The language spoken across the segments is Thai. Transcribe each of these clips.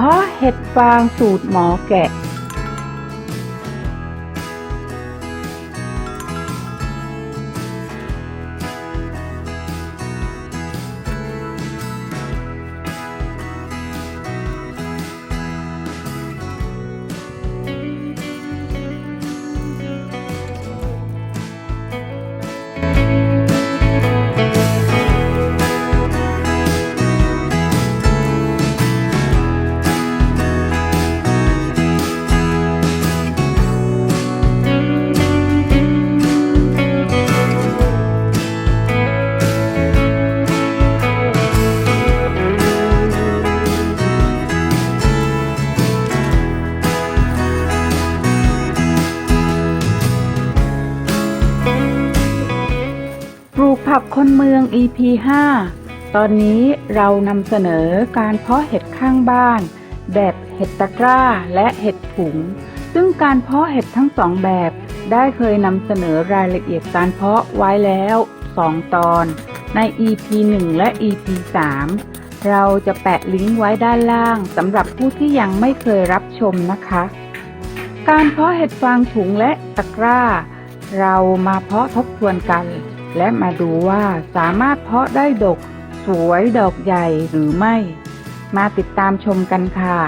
เพาะเห็ดฟางสูตรหมอแกะ ปลูกผักคนเมือง EP 5 ตอนนี้เรานำเสนอการเพาะเห็ดข้างบ้าน แบบเห็ดตะกร้าและเห็ดถุง ซึ่งการเพาะเห็ดทั้งสองแบบ ได้เคยนำเสนอรายละเอียดการเพาะไว้แล้ว 2 ตอนใน EP 1 และ EP 3 เราจะแปะลิงก์ไว้ด้านล่างสำหรับผู้ที่ยังไม่เคยรับชมนะคะ การเพาะเห็ดฟางถุงและตะกร้า เรามาเพาะทบทวนกัน และมาดูว่าสามารถเพาะได้ดก สวยดอกใหญ่หรือไม่ มาติดตามชมกันค่ะ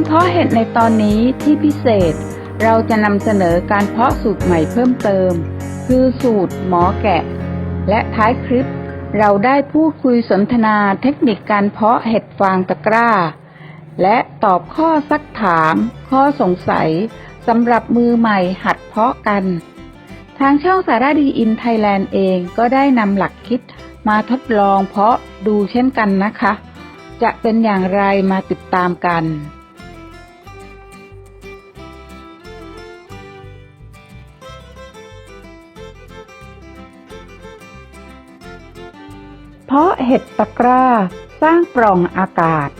การเพาะเห็ดในตอนนี้ที่พิเศษ เราจะนำเสนอการเพาะสูตรใหม่เพิ่มเติม คือสูตรหมอแกะ และท้ายคลิป เราได้พูดคุยสนทนาเทคนิคการเพาะเห็ดฟางตะกร้า และตอบข้อซักถาม ข้อสงสัยสำหรับมือใหม่หัดเพาะกัน ทางช่องสารดีอินไทยแลนด์เองก็ได้นำหลักคิดมาทดลองเพาะดูเช่นกันนะคะ จะเป็นอย่างไรมาติดตามกัน เพาะเห็ดตะกร้าสร้างปล่องอากาศ เ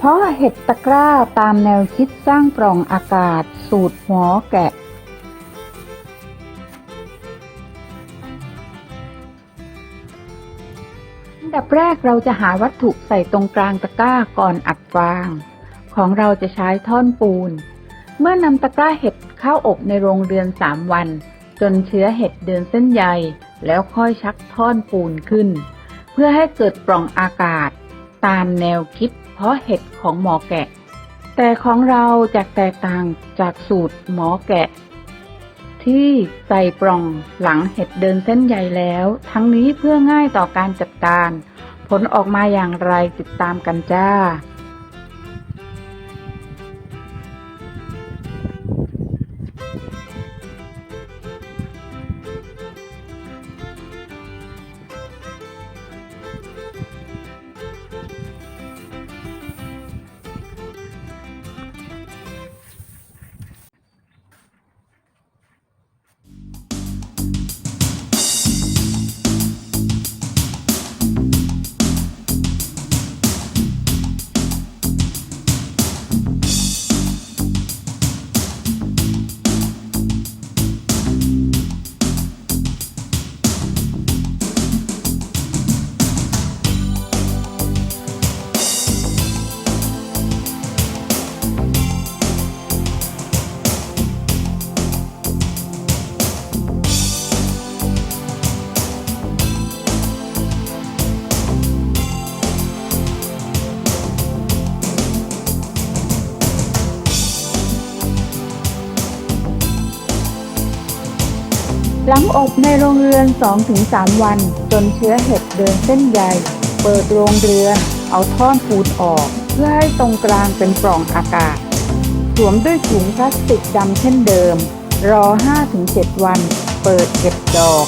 พราะเห็ดตะกร้าตามแนวคิดสร้างปล่องอากาศ สูตรหมอแกะ ดับแรกเราจะหาวัตถุใส่ตรงกลางตะกร้าก่อนอัดฟาง ของเราจะใช้ท่อนปูน เมื่อนำตะกร้าเห็ดเข้าอบในโรงเรือน3วัน จนเชื้อเห็ดเดินเส้นใยแล้วค่อยชักท่อนปูนขึ้น เพื่อให้เกิดปล่องอากาศ ตามแนวคิดเพราะเห็ดของหมอแกะ แต่ของเราจะแตกต่างจากสูตรหมอแกะ ที่ใส่ปล่องหลังเห็ดเดินเส้นใยแล้ว ทั้งนี้เพื่อง่ายต่อการจัดการ ผลออกมาอย่างไรติดตามกันจ้า หลังอบในโรงเรือน 2-3 วัน จนเชื้อเห็ดเดินเส้นใย เปิดโรงเรือน เอาท่อนปูนออก เพื่อให้ตรงกลางเป็นปล่องอากาศ สวมด้วยถุงพลาสติกดำเช่นเดิม รอ 5-7 วัน เปิดเก็บดอก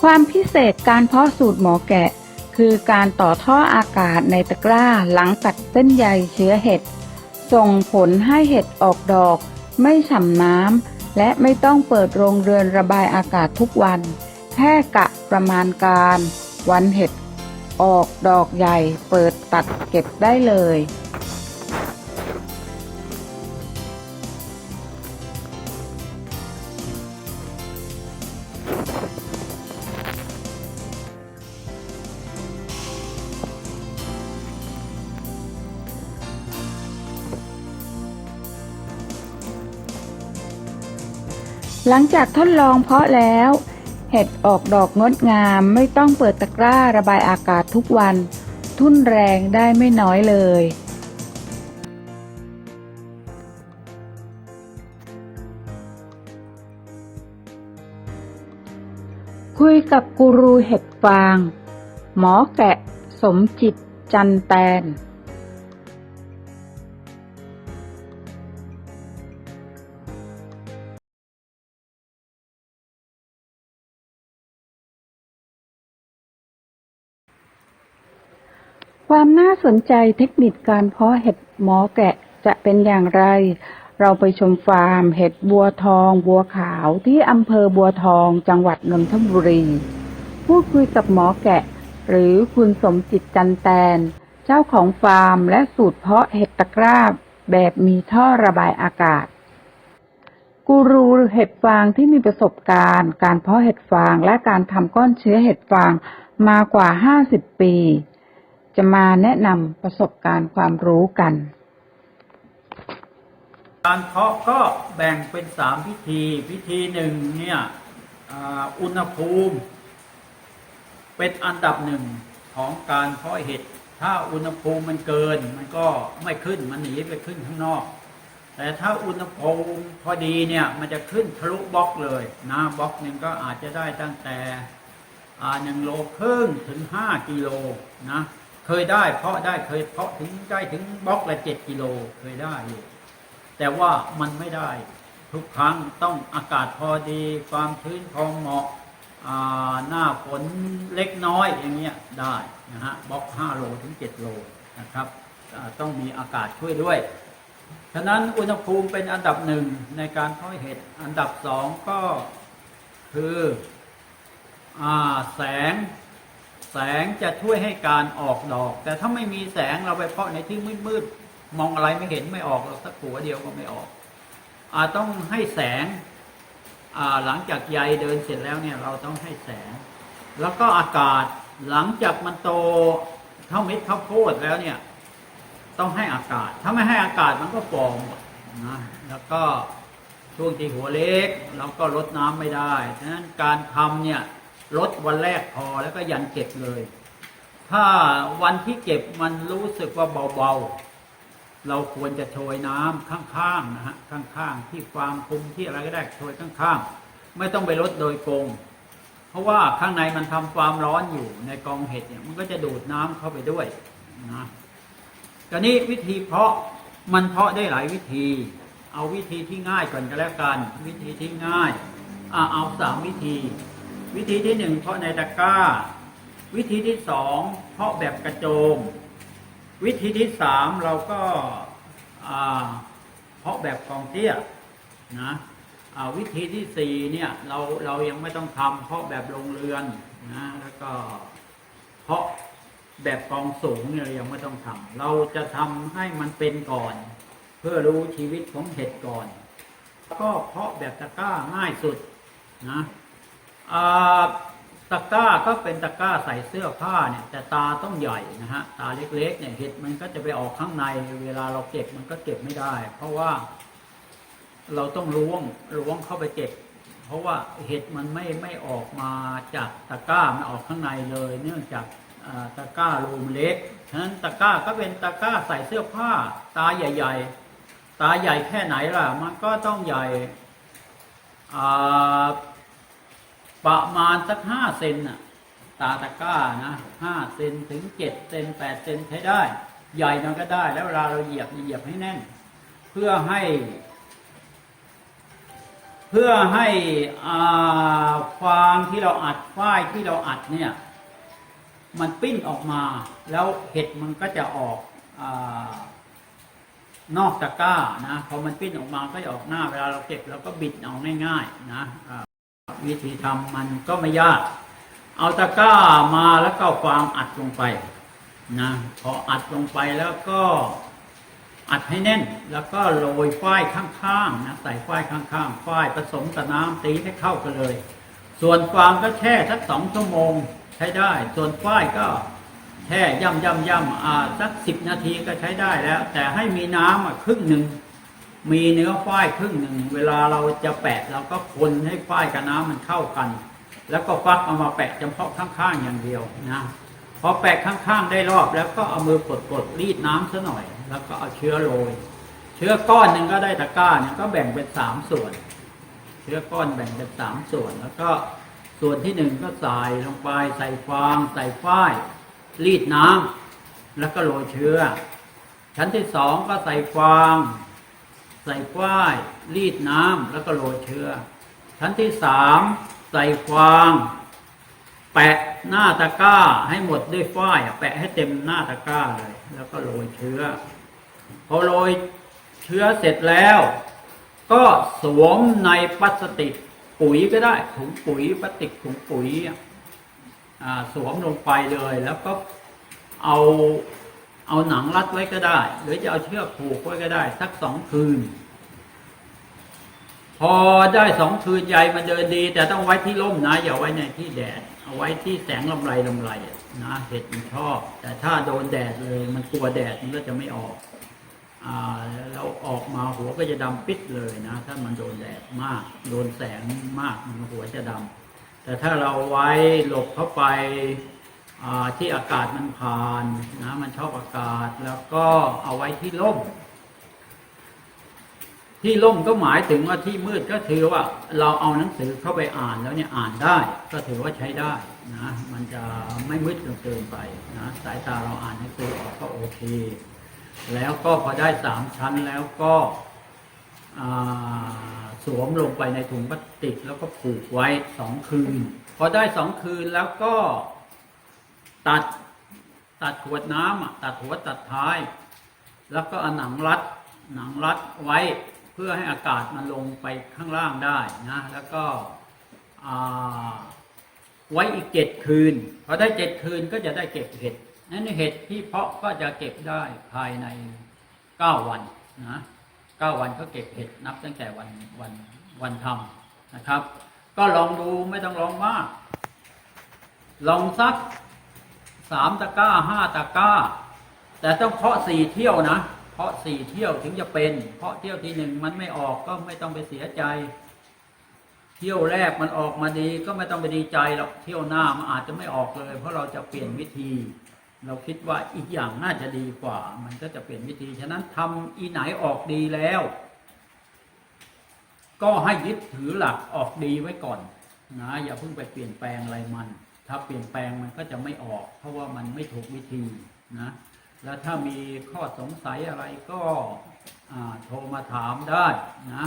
ความพิเศษการเพาะสูตรหมอแกะ คือการต่อท่ออากาศในตะกร้าหลังตัดเส้นใยเชื้อเห็ด ส่งผลให้เห็ดออกดอก ไม่ฉ่ำน้ำและไม่ต้องเปิดโรงเรือนระบายอากาศทุกวัน แค่กะประมาณการ วันเห็ด ออกดอกใหญ่เปิดตัดเก็บได้เลย หลังจากทดลองเพาะแล้ว เห็ดออกดอกงดงามไม่ต้องเปิดตะกร้าระบายอากาศทุกวัน ทุ่นแรงได้ไม่น้อยเลย คุยกับกูรูเห็ดฟาง หมอแกะสมจิตจันแตนามน่าสนใจเทคนิคการเพาะเห็ดหมอแกะจะเป็นอย่างไร เราไปชมฟาร์ม เห็ดบัวทอง บัวขาวที่อำเภอบัวทอง จังหวัดนนทบุรี พูดคุยกับหมอแกะ หรือคุณสมจิตจันแตน เจ้าของฟาร์มและสูตรเพาะเห็ดตะกร้าแบบมีท่อระบายอากาศ กูรูเห็ดฟางที่มีประสบการณ์ การเพาะเห็ดฟางและการทำก้อนเชื้อเห็ดฟางมากว่า 50 ปี จะมาแนะนำประสบการณ์ความรู้กัน การเพาะก็แบ่งเป็นสามพิธี พิธีหนึ่งเนี่ยอุณหภูมิ เป็นอันดับหนึ่งของการเพาะเห็ด ถ้าอุณหภูมิมันเกิน มันก็ไม่ขึ้นมันหนีไปขึ้นข้างนอก แต่ถ้าอุณหภูมิพอดีเนี่ยมันจะขึ้นทะลุบล็อกเลยนะบล็อกหนึ่งก็อาจจะได้ตั้งแต่หนึ่งโลครึ่งถึงห้ากิโลนะ เคยได้เพาะได้เคยเพาะถึงได้ถึงบล็อกละเจ็ดกิโลเคยได้อยู่แต่ว่ามันไม่ได้ทุกครั้งต้องอากาศพอดีความชื้นพอเหมาะาหน้าฝนเล็กน้อยอย่างเงี้ยได้นะฮะบล็อก5โลถึง7โลนะครับต้องมีอากาศช่วยด้วย ฉะนั้นอุณหภูมิเป็นอันดับหนึ่งในการเพาะเห็ดอันดับสองก็คืออแสง แสงจะช่วยให้การออกดอก แต่ถ้าไม่มีแสงเราไปเพาะในที่มืดๆมองอะไรไม่เห็นไม่ออกเราสักหัวเดียวก็ไม่ออกอาต้องให้แสงหลังจากใยเดินเสร็จแล้วเนี่ยเราต้องให้แสง แล้วก็อากาศหลังจากมันโตเท่าเม็ดข้าวโพดแล้วเนี่ย ต้องให้อากาศ ถ้าไม่ให้อากาศมันก็ฟองหมดนะแล้วก็ช่วงที่หัวเล็กเราก็ลดน้ำไม่ได้ฉะนั้นการทำเนี่ย ลดวันแรกพอแล้วก็ยันเก็บเลย ถ้าวันที่เก็บมันรู้สึกว่าเบาๆ เราควรจะโชยน้ำข้างๆนะฮะข้างๆ ที่ฟางคุมที่อะไรก็ได้โชยข้างๆ ไม่ต้องไปลดโดยกงเพราะว่าข้างในมันทำความร้อนอยู่ในกองเห็ดเนี่ยมันก็จะดูดน้ำเข้าไปด้วยนะกรนี้วิธีเพาะมันเพาะได้หลายวิธี เอาวิธีที่ง่ายก่อนก็แล้วกัน วิธีที่ง่ายอเอาสามวิธี วิธีที่หนึ่งเพาะในตะกร้า วิธีที่สองเพาะแบบกระโจม วิธีที่สามเราก็เพาะแบบกองเตี้ยนะวิธีที่สี่เนี่ยเราเรายังไม่ต้องทำเพาะแบบโรงเรือนนะแล้วก็เพาะแบบกองสูงเนี่ยเรายังไม่ต้องทำเราจะทำให้มันเป็นก่อน เพื่อรู้ชีวิตของเห็ดก่อน ก็เพาะแบบตะกร้าง่ายสุดนะ ตะกร้าก็เป็นตะกร้าใส่เสื้อผ้าเนี่ย แต่ตาต้องใหญ่นะฮะตาเล็กๆเนี่ยเห็ดมันก็จะไปออกข้างในเวลาเราเก็บมันก็เก็บไม่ได้ เพราะว่า เราต้องล้วงล้วงเข้าไปเก็บ เพราะว่าเห็ดมันไม่ไม่ออกมาจากตะกร้ามันออกข้างในเลย เนื่องจากตะกร้ารูมเล็กฉะนั้นตะกร้าก็เป็นตะกร้าใส่เสื้อผ้า ตาใหญ่ ๆ ตาใหญ่แค่ไหนล่ะ มันก็ต้องใหญ่อ่า ประมาณสักห้าเซนน่ะ ตาตะก้านะห้าเซนถึงเจ็ดเซนแปดเซนใช้ได้ ใหญ่มันก็ได้ แล้วเวลาเราเหยียบเหยียบให้แน่น เพื่อให้ เพื่อให้อ่าฟางที่เราอัดฝ้ายที่เราอัดเนี่ย มันปิ้นออกมา แล้วเห็ดมันก็จะออกอานอกตะกร้านะพอมันปิ้นออกมาก็จะออกหน้าเวลาเราเก็บเราก็บิดเอาง่ายๆนะอ่า วิธีทำมันก็ไม่ยาก เอาตะกร้ามาแล้วก็ฟางอัดลงไปนะพออัดลงไปแล้วก็อัดให้แน่น แล้วก็โรยฝ้ายข้างๆนะใส่ฝ้ายข้างๆฝ้ายผสมกับน้ำตีให้เข้ากันเลย ส่วนฟางก็แช่สักสองชั่วโมงใช้ได้ ส่วนฝ้ายก็แช่ย่ำย่ำย่ำอ่าสักสิบนาทีก็ใช้ได้แล้ว แต่ให้มีน้ำอะครึ่งหนึ่ง มีเนื้อฝ้ายครึ่งหนึ่งเวลาเราจะแปะเราก็คนให้ฝ้ายกับน้ำมันเข้ากัน แล้วก็ฟักเอามาแปะเฉพาะข้างๆอย่างเดียวนะพอแปะข้างๆได้รอบแล้วก็เอามือกดๆรีดน้ำซะหน่อย แล้วก็เอาเชื้อโรย เชื้อก้อนหนึ่งก็ได้ตะกร้าเนี่ยก็แบ่งเป็นสามส่วน เชื้อก้อนแบ่งเป็นสามส่วน แล้วก็ส่วนที่หนึ่งก็ใส่ลงไปใส่ฟางใส่ฝ้าย รีดน้ำแล้วก็โรยเชื้อ ชั้นที่สองก็ใส่ฟาง ใส่ฝ้าย รีดน้ำแล้วก็โรยเชื้อ ชั้นที่สามใส่ฟาง แปะหน้าตะกร้าให้หมดด้วยฝ้าย แปะให้เต็มหน้าตะกร้าเลย แล้วก็โรยเชื้อ พอโรยเชื้อเสร็จแล้ว ก็สวมในพลาสติกปุ๋ยก็ได้ถุงปุ๋ยพลาสติกถุงปุ๋ยสวมลงไปเลยแล้วก็เอา เอาหนังรัดไว้ก็ได้ หรือจะเอาเชือกผูกไว้ก็ได้ สักสองคืน พอได้สองคืนใยมันเดินดี แต่ต้องไว้ที่ร่มนะอย่าไว้ในที่แดด เอาไว้ที่แสงลำไรลำไรนะเห็ดมันชอบ แต่ถ้าโดนแดดเลย มันกลัวแดดมันก็จะไม่ออกอ่าแล้วออกมาหัวก็จะดำปิดเลยนะ ถ้ามันโดนแดดมาก โดนแสงมากมันหัวจะดำแต่ถ้าเราไว้หลบเข้าไป ที่อากาศมันผ่านนะมันชอบอากาศแล้วก็เอาไว้ที่ร่ม ที่ร่มก็หมายถึงว่าที่มืดก็ถือว่า เราเอาหนังสือเข้าไปอ่านแล้วเนี่ยอ่านได้ ก็ถือว่าใช้ได้นะมันจะไม่มืดจนเกินไปนะสายตาเราอ่านหนังสือออกก็โอเค แล้วก็พอได้สามชั้นแล้วก็สวมลงไปในถุงพลาสติกแล้วก็ผูกไว้สองคืน พอได้สองคืนแล้วก็ ตัดตัดขวดน้ำตัดหัวตัดท้าย แล้วก็เอาหนังรัดหนังรัดไว้เพื่อให้อากาศมันลงไปข้างล่างได้นะ แล้วก็ไว้อีกเจ็ดคืนพอได้เจ็ดคืนก็จะได้เก็บเห็ดนั้นเห็ดที่เพาะก็จะเก็บได้ภายในเก้าวันนะเก้าวันก็เก็บเห็ดนับตั้งแต่วันวันวันทำนะครับ ก็ลองดูไม่ต้องลองมาก ลองสัก สามตะก้าห้าตะก้า แต่ต้องเพาะสี่เที่ยวนะเพาะสี่เที่ยวถึงจะเป็นเพาะเที่ยวที่หนึ่งมันไม่ออกก็ไม่ต้องไปเสียใจ เที่ยวแรกมันออกมาดีก็ไม่ต้องไปดีใจหรอกเที่ยวหน้ามันอาจจะไม่ออกเลย เพราะเราจะเปลี่ยนวิธี เราคิดว่าอีกอย่างน่าจะดีกว่า มันก็จะเปลี่ยนวิธีฉะนั้นทำอีไหนออกดีแล้ว ก็ให้ยึดถือหลักออกดีไว้ก่อนนะอย่าเพิ่งไปเปลี่ยนแปลงอะไรมัน ถ้าเปลี่ยนแปลงมันก็จะไม่ออก เพราะว่ามันไม่ถูกวิธีนะ แล้วถ้ามีข้อสงสัยอะไรก็โทรมาถามได้นะ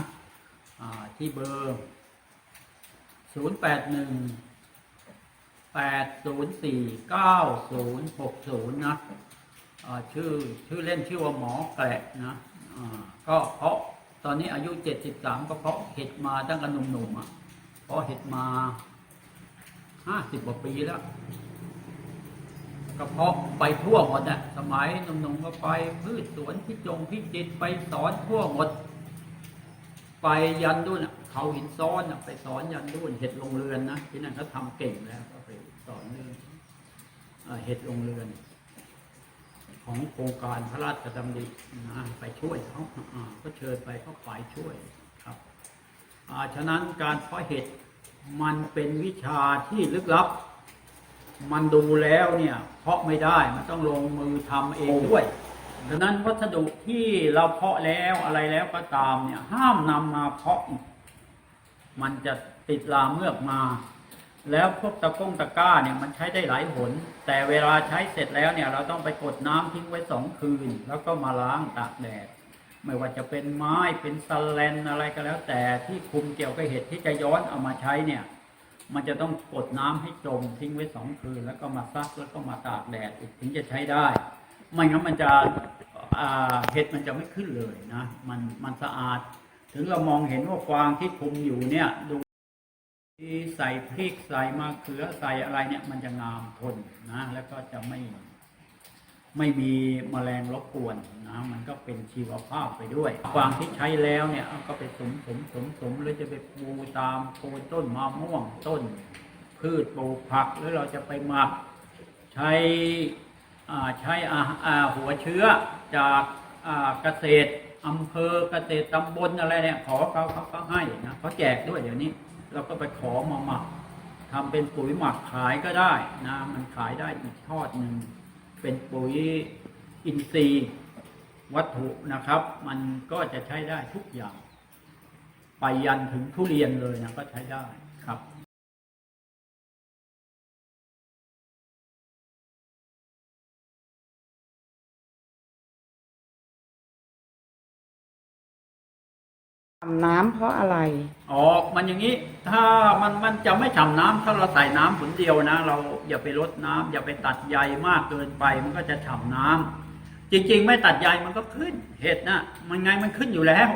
ที่เบอร์ 0 8 1 8 0 4 9 0 6 0 นะชื่อชื่อเล่นชื่อว่าหมอแกละนะก็เพราะตอนนี้อายุ 73 ก็เพราะเห็ดมาตั้งแต่หนุ่มๆอะเพราะเห็ดมา 50กว่าปีแล้วก็เพาะไปทั่วหมดน่ะ สมัยหนุ่มๆก็ไปพืชสวนพิจงพิจิตไปสอนทั่วหมด ไปยันดุนน่ะเขาหินซ้อนน่ะไปสอนยันดุนเห็ดลงเรือนนะที่นั่นเขาทำเก่งแล้วก็ไปสอนเรื่องเห็ดลงเรือน ของโครงการพระราชดำรินะไปช่วยเขาก็เชิญไปเขาฝ่ายช่วยครับฉะนั้นการเพาะเห็ด มันเป็นวิชาที่ลึกลับ มันดูแล้วเนี่ยเพาะไม่ได้มันต้องลงมือทำเองด้วยดังนั้นวัสดุที่เราเพาะแล้วอะไรแล้วก็ตามเนี่ยห้ามนำมาเพาะอีกมันจะติดลาเมือกมา แล้วพวกตะก้งตะกร้าเนี่ยมันใช้ได้หลายหน แต่เวลาใช้เสร็จแล้วเนี่ยเราต้องไปกดน้ำทิ้งไว้สองคืน แล้วก็มาล้างตากแดด ไม่ว่าจะเป็นไม้เป็นสแลนอะไรก็แล้ว แต่ที่คุมเกี่ยวกับเห็ดที่จะย้อนเอามาใช้เนี่ย มันจะต้องกดน้ำให้จมทิ้งไว้สองคืน แล้วก็มาซักแล้วก็มาตากแดดอีกถึงจะใช้ได้ ไม่งั้นมันจะเห็ดมันจะไม่ขึ้นเลยนะมันมันสะอาด ถึงเรามองเห็นว่าฟางที่คุมอยู่เนี่ยดูใส่พริกใส่มะเขือใส่อะไรเนี่ยมันจะงามทนนะแล้วก็จะไม่ ไม่มีแมลงรบกวนนะมันก็เป็นชีวภาพไปด้วยฟางที่ใช้แล้วเนี่ยก็ไปสมสมสมสมหรือจะไปปูตามโคนต้นมะม่วงต้น พืชปลูกผักหรือเราจะไปหมักใช้ใช้หัวเชื้อจากเกษตรอำเภอเกษตรตำบลอะไรเนี่ยขอเขาเขาก็ให้นะเขาแจกด้วยเดี๋ยวนี้ เราก็ไปขอมาหมักทำเป็นปุ๋ยหมักขายก็ได้นะมันขายได้อีกทอดหนึ่ง เป็นปุ๋ยอินทรีย์วัตถุนะครับ มันก็จะใช้ได้ทุกอย่าง ไปยันถึงทุเรียนเลยนะก็ใช้ได้ ครับทำน้ำเพราะอะไร อ๋อ มันอย่างนี้ ถ้ามันมันจะไม่ฉ่ำน้ำถ้าเราใส่น้ำผลเดียวนะ เราอย่าไปลดน้ำอย่าไปตัดใยมากเกินไป มันก็จะฉ่ำน้ำจริง ๆ ไม่ตัดใยมันก็ขึ้น เห็ดนะมันไงมันขึ้นอยู่แล้ว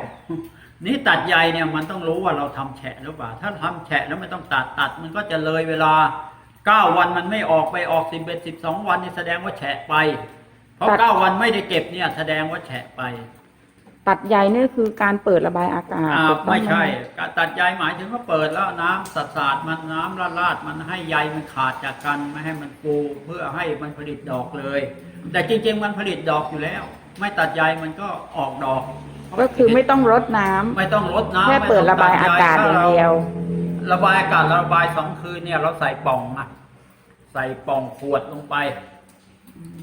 นี่ตัดใยเนี่ยมันต้องรู้ว่าเราทำแฉะหรือเปล่า ถ้าทำแฉะแล้วไม่ต้องตัดตัดมันก็จะเลยเวลาเก้าวันมันไม่ออกไปออกสิบเอ็ดสิบสองวันนี่แสดงว่าแฉะไป เพราะตัด เก้าวันไม่ได้เก็บเนี่ยแสดงว่าแฉะไป ตัดใยนี่คือการเปิดระบายอากาศอ่าถูกต้องไม่หใช่การตัดใยหมายถึงว่าเปิดแล้วน้ำสัดสาดมันน้ำลาดๆมันให้ใยมันขาดจากกันไม่ให้มันฟูเพื่อให้มันผลิตดอกเลย แต่จริง ๆ มันผลิตดอกอยู่แล้ว ไม่ตัดใยมันก็ออกดอกก็คือไม่ต้องรดน้ำไม่ต้องรดน้ำแค่เปิดระบายอากาศอย่างเดียว ระบายอากาศระบายสองคืนเนี่ยเราใส่ปล่องอะใส่ปล่องขวดลงไป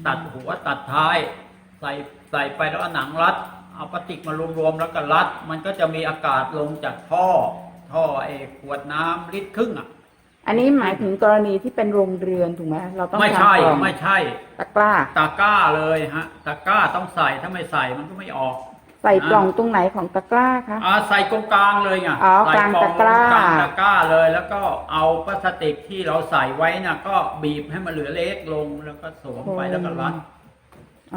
ตัดหัวตัดท้าย ใส่ใส่ไปแล้วเอาหนังรัด เอาพลาสติกมารวมๆแล้วก็รัด มันก็จะมีอากาศลงจากท่อ ท่อไอ้ขวดน้ำลิตรครึ่งอะ อันนี้หมายถึงกรณีที่เป็นโรงเรือนถูกไหมเราต้องไม่ใช่ทำกล่องไม่ใช่ ตะกร้า ตะกร้าเลยฮะ ตะกร้าต้องใส่ถ้าไม่ใส่มันก็ไม่ออก ใส่กล่องตรงไหนของตะกร้าคะ อ่าใส่ตรงกลางเลยไงอ๋อใส่กลางล่อตะกร้ากลางตะกร้าเลยแล้วก็เอาพลาสติกที่เราใส่ไว้น่ะ ก็บีบให้มันเหลือเล็กลงแล้วก็สวมไปแล้วก็รัดอ๋ อ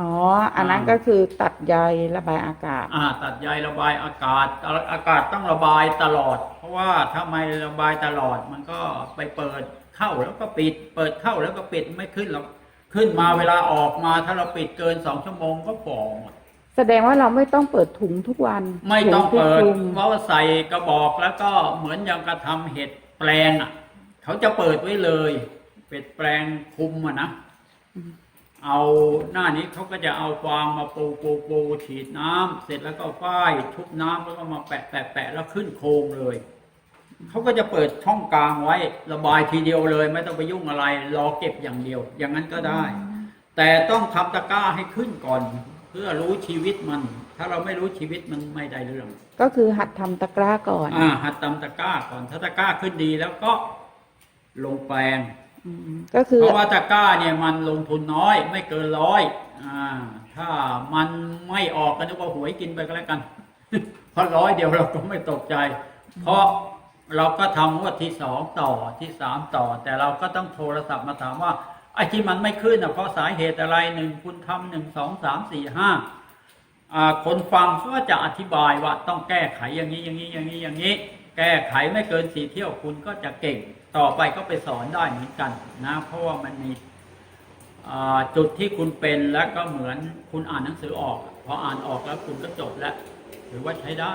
อันนั้นก็คือตัดใยระบายอากาศ อ่า ตัดใยระบายอากาศ อากาศต้องระบายตลอด เพราะว่าถ้าไม่ระบายตลอดมันก็ไปเปิดเข้าแล้วก็ปิด เปิดเข้าแล้วก็ปิดไม่ขึ้นหรอกขึ้นมาเวลาออกมาถ้าเราปิดเกินสองชั่วโมงก็ฝ่อหมดแสดงว่าเราไม่ต้องเปิดถุงทุกวัน ไม่ต้องถุที่เปิดคลุมเพราะว่าใส่กระบอกแล้วก็เหมือนอย่างกระทำเห็ดแปลงอะ เขาจะเปิดไว้เลย เป็ดแปลงคุมอะนะ เอาหน้านี้เขาก็จะเอาฟางมาปูปูปูฉีดน้ำเสร็จแล้วก็ฝ้ายชุบน้ำแล้วก็มาแปะแปะแปะแล้วขึ้นโครงเลยเขาก็จะเปิดช่องกลางไว้ระบายทีเดียวเลย ไม่ต้องไปยุ่งอะไรรอเก็บอย่างเดียว อย่างนั้นก็ได้ แต่ต้องทำตะกร้าให้ขึ้นก่อน เพื่อรู้ชีวิตมัน ถ้าเราไม่รู้ชีวิตมันไม่ได้เรื่อง ก็คือหัดทำตะกร้าก่อน อ่า หัดตำตะกร้าก่อนถ้าตะกร้าขึ้นดีแล้วก็ลงแปลงอืม ก็คือเพราะว่าตะกร้าเนี่ยมันลงทุนน้อย ไม่เกินร้อยอ่า ถ้ามันไม่ออกก็นึกว่าหวยกินไปก็แล้วกัน เพราะร้อยเดียวเราก็ไม่ตกใจ เพราะเราก็ทำงวดที่สองต่อที่สามต่อ แต่เราก็ต้องโทรศัพท์มาถามว่าไอ้ที่มันไม่ขึ้นอะเพราะสาเหตุอะไรหนึ่งคุณทำหนึ่งสองสามสี่ห้าอ่าคนฟังก็จะอธิบายว่าต้องแก้ไขอย่างนี้อย่างนี้อย่างนี้อย่างนี้ แก้ไขไม่เกินสี่เที่ยวคุณก็จะเก่งต่อไปก็ไปสอนได้เหมือนกันนะเพราะว่ามันมีจุดที่คุณเป็นและก็เหมือนคุณอ่านหนังสือออก พออ่านออกแล้วคุณก็จบแล้ว หรือว่าใช้ได้